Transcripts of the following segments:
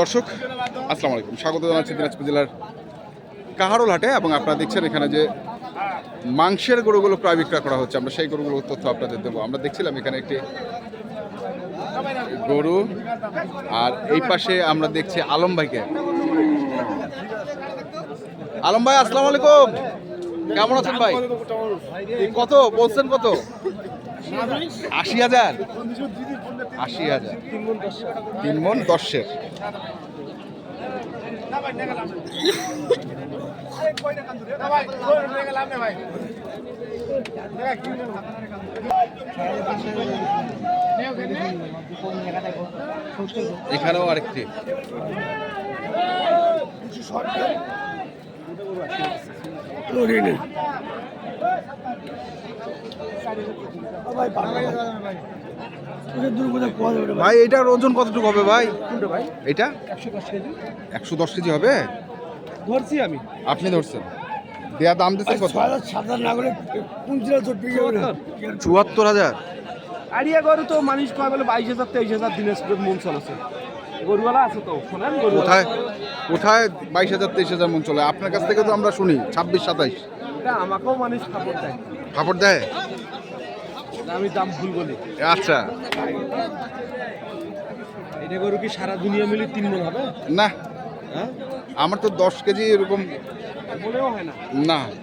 দর্শক, আসসালামু আলাইকুম। স্বাগত জানাচ্ছি দিনাজপুর জেলার কাহারোল হাটে এবং আপনারা দেখছেন এখানে যে মাংসের গরুগুলো ক্রয় বিক্রয় করা হচ্ছে। আমরা সেই গরুগুলোর তথ্য আপনাদের দেবো। আমরা দেখছিলাম এখানে একটি গরু, আর এই পাশে আমরা দেখছি আলম ভাইকে। আলম ভাই, আসসালামু আলাইকুম। কেমন আছেন ভাই? কত? বলছেন কত? আশি হাজার। আশি হাজার। তিন মন দশের। এখানেও আরেকটি। ভাই এটার ওজন কতটুকু হবে ভাই? এটা? একশো দশ কেজি। হবে? ধরছি আমি। আপনি ধরছেন। দেয়া দাম দিচ্ছেন কত? চুয়াত্তর হাজার? আড়িয়া গরু তো মানুষ কয় বলে বাইশ হাজার তেইশ হাজার দিনের মন চলেছে গরুওয়ালা আছে তো শোনেন গরুওয়ালা। কোথায়? কোথায় বাইশ হাজার তেইশ হাজার মন চলে? আপনার কাছ থেকে তো আমরা শুনি ছাব্বিশ সাতাইশ। আমাকেও মানুষ খাবার দেয়। কাপড় দেয়? আমি দাম ভুল বলি। আচ্ছা। এটা গরু কি সারা দুনিয়া মিলে তিন মন হবে? না। হ্যাঁ? আমার তো দশ কেজি এরকম মনেও হয় না। না। হয়।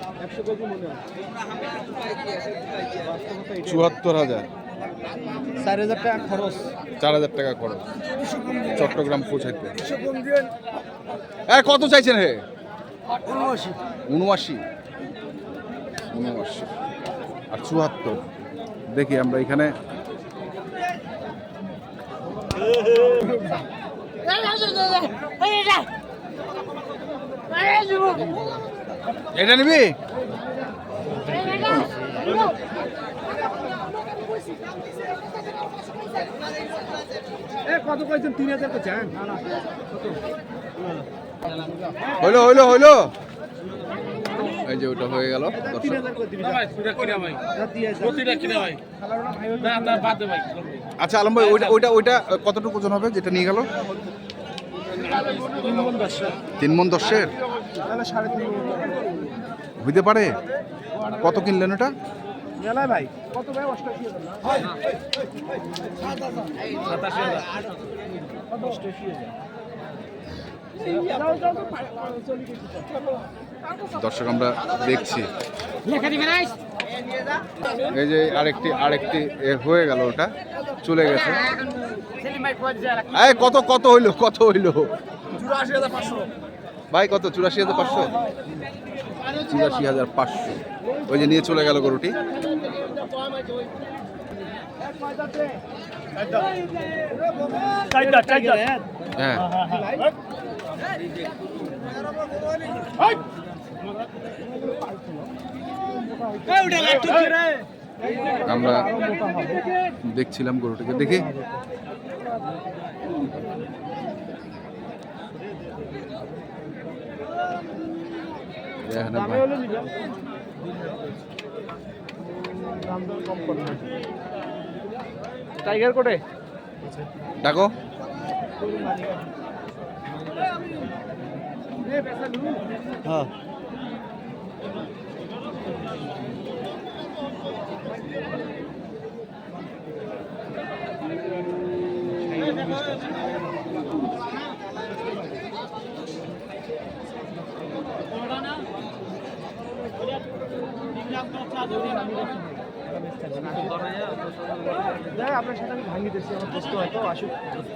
চুয়াত্তর হাজার। চার হাজার টাকা খরচ। চার হাজার টাকা খরচ। চট্টগ্রাম পৌঁছাইতে। এ কত চাইছেন হে? উনআশি। উনআশি। আর চুয়াত্তর। দেখি আমরা এখানে। এটা নিবি? এ কত কয়েছেন তিন হাজার চান হইল হইল হইল। এই যে ওটা হয়ে গেল আচ্ছা আলম ভাই ওইটা ওইটা ওইটা কতটুকু ওজন হবে যেটা নিয়ে গেল? তিন মন দশের? সাড়ে তিন হইতে পারে। কত কিনলেন ওটা মেলায় ভাই কত ভাই? অষ্টাশি হাজার না সাতাশি হাজার অষ্টাশি হাজার দর্শক আমরা দেখছি। এই যে আরেকটি আরেকটি এ হয়ে গেল ওটা চলে গেছে। কত কত হইল কত হইল? ভাই কত? চুরাশি হাজার পাঁচশো? চুরাশি হাজার পাঁচশো। ওই যে নিয়ে চলে গেল গরুটি। হ্যাঁ। আমরা দেখছিলাম গরুটিকে। দেখি। টাইগার কোটে? ডাকো। হ্যাঁ। আপনার সাথে আমি ভাঙি দিচ্ছি আমার দোস্ত হয়তো আসুক। দোস্ত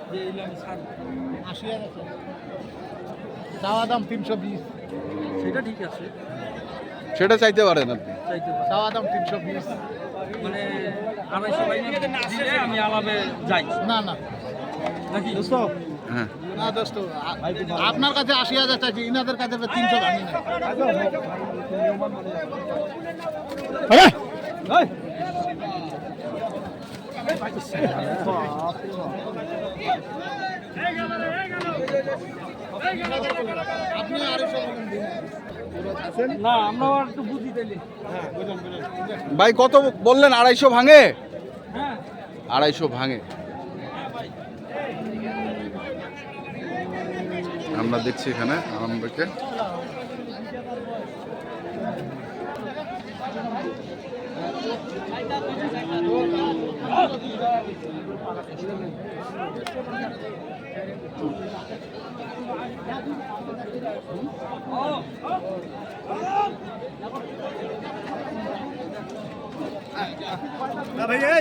আশি হাজার চাওয়া দাম তিনশো বিশ। সেটা ঠিক আছে। সেটা চাইতে পারেন আপনি। চাওয়া দাম তিনশো বিশ। মানে আড়াইশো বাইক দিলে আমি আলাপে যাই। না না। নাকি? হ্যাঁ। না দোস্ত। আপনার কাছে আশি হাজার চাইছি ইনাদের কাছে তিনশো ভাঙি না আপনি আড়াইশো বলেন দিন। না আমরা একটু বুঝি তাইলে ভাই কত বললেন আড়াইশো ভাঙে? আড়াইশো ভাঙে। আমরা দেখছি এখানে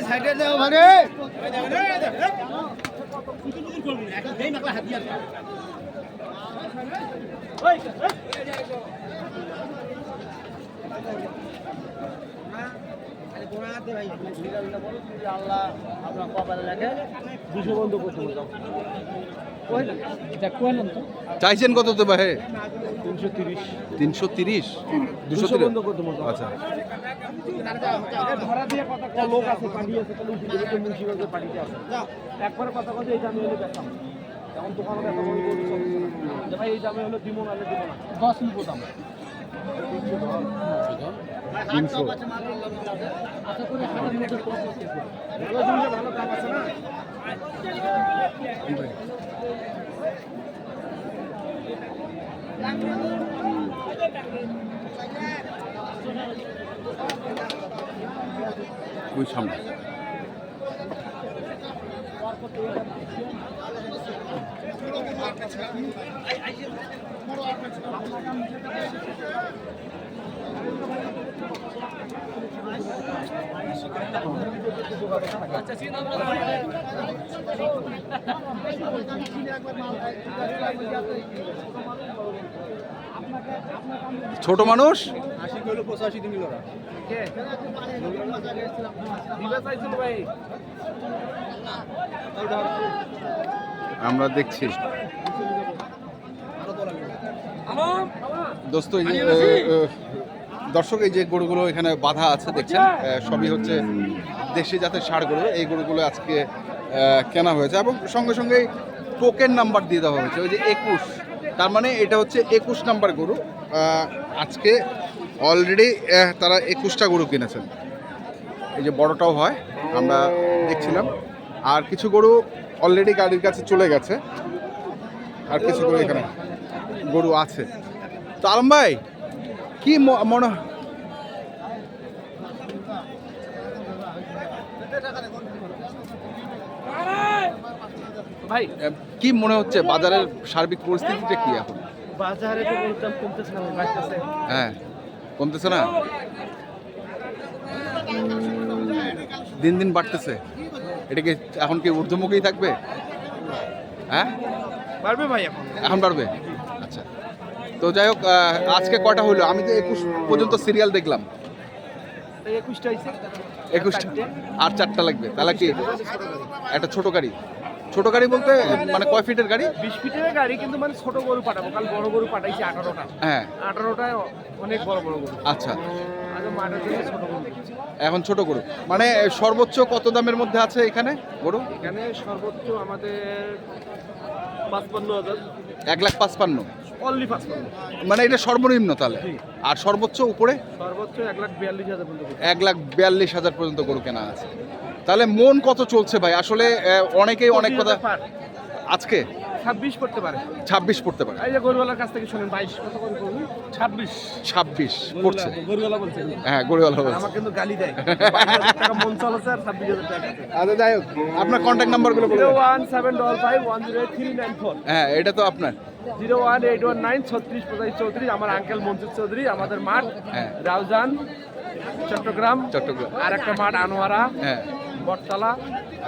সাইডে যাও ভারে হাতিয়ার আরামবাগকে দুশো বন্ধ করতে বলতাম চাইছেন কত তো ভাই? তিনশো তিরিশ। তিনশো তিরিশ? দুশো দুশো বন্ধ আচ্ছা। দিয়ে কথা কয় লোক আছে একবারে কথা কথা এই দামে হলে বেচাম এখন দোকানে ভাই এই দামে হলে দিব না দিব না। দশ নিব দাম তিনশো আশা করি হাটের মধ্যে কম করতেছে। ভালো জিনিসে ভালো দাম আছে না ওই সামনে ছোট মানুষ? আমরা দেখছি। দোস্ত দর্শক, এই যে গরুগুলো এখানে বাধা আছে, দেখছেন সবই হচ্ছে দেশি জাতের ষাড় গরু। এই গরুগুলো আজকে কেনা হয়েছে এবং সঙ্গে সঙ্গে টোকেন নাম্বার দিয়ে দেওয়া হয়েছে। ওই যে একুশ, তার মানে এটা হচ্ছে একুশ নাম্বার গরু। আজকে অলরেডি তারা একুশটা গরু কিনেছেন। এই যে বড়টাও হয়, আমরা দেখছিলাম। আর কিছু গরু অলরেডি গাড়ির কাছে চলে গেছে। আর কিছু গরু এখানে গরু আছে। তো আলম ভাই কি মনে ভাই। কি মনে হচ্ছে বাজারের সার্বিক পরিস্থিতিটা কি এখন? বাজারে তো দাম কমতেছে না হ্যাঁ কমতেছে না? দিন দিন বাড়তেছে। এটা কি এখন কি ঊর্ধ্বমুখী থাকবে? হ্যাঁ? বাড়বে ভাই এখন। এখন আচ্ছা তো যাই হোক আজকে কটা হলো? আমি তো একুশ পর্যন্ত সিরিয়াল দেখলাম। একুশটা আর চারটা লাগবে। তাহলে কি? একটা ছোট গাড়ি। ছোট গাড়ি বলতে মানে কয় ফিটের গাড়ি? বিশ ফিটের গাড়ি কিন্তু মানে ছোট গরু পাঠাবো কাল বড় গরু পাঠাইছি আঠারোটা। হ্যাঁ। আঠারোটায় অনেক বড় বড় গরু। আচ্ছা। দেখেছি। এখন ছোট গরু। মানে সর্বোচ্চ কত দামের মধ্যে আছে এখানে গরু? এখানে সর্বোচ্চ আমাদের পাঁচপান্ন হাজার। এক লাখ পাঁচপান্ন। অনলি পাঁচপান্ন মানে এটা সর্বনিম্ন তাহলে। আর সর্বোচ্চ উপরে? সর্বোচ্চ এক লাখ বিয়াল্লিশ হাজার পর্যন্ত গরু। এক লাখ বিয়াল্লিশ হাজার পর্যন্ত গরু কেনা আছে। তাহলে মন কত চলছে ভাই? আসলে অনেকেই অনেক কথা। আজকে? ছাব্বিশ পড়তে পারে। ছাব্বিশ পড়তে পারে। এই যে গরুওয়ালার কাছ থেকে শোনেন বাইশ। কত করে করবি ছাব্বিশ। ছাব্বিশ পড়ছে। গরুওয়ালা বলছে হ্যাঁ গরুওয়ালা বলছে। আমার কিন্তু গালি দেয়। টাকা মন চলেছে আর ছাব্বিশ হাজার টাকা। আচ্ছা যাই হোক। আপনার কন্ট্যাক্ট নাম্বারগুলো বলুন one seven double five one zero three nine four. হ্যাঁ এটা তো আপনার। Zero one eight one nine ছত্রিশ পঁচাশি চৌত্রিশ আমার আঙ্কেল মনসুর চৌধুরী আমাদের মাঠ হ্যাঁ। রাউজান চট্টগ্রাম চট্টগ্রাম। আর একটা মাঠ আনোয়ারা হ্যাঁ। বটতলা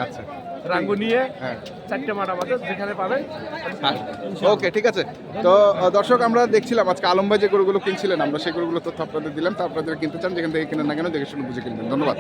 আচ্ছা। রাঙ্গু নিয়ে হ্যাঁ। চারটে মাঠ আমাদের যেখানে ওকে ঠিক আছে। তো দর্শক আমরা দেখছিলাম আজকে আলম ভাই যে গরুগুলো কিনছিলেন আমরা সেই গরুগুলো তথ্য আপনাদের দিলাম। তা আপনাদের কিনতে চান যেখান থেকে কিনেন না কেন দেখে শুনে বুঝে কিনবেন। ধন্যবাদ।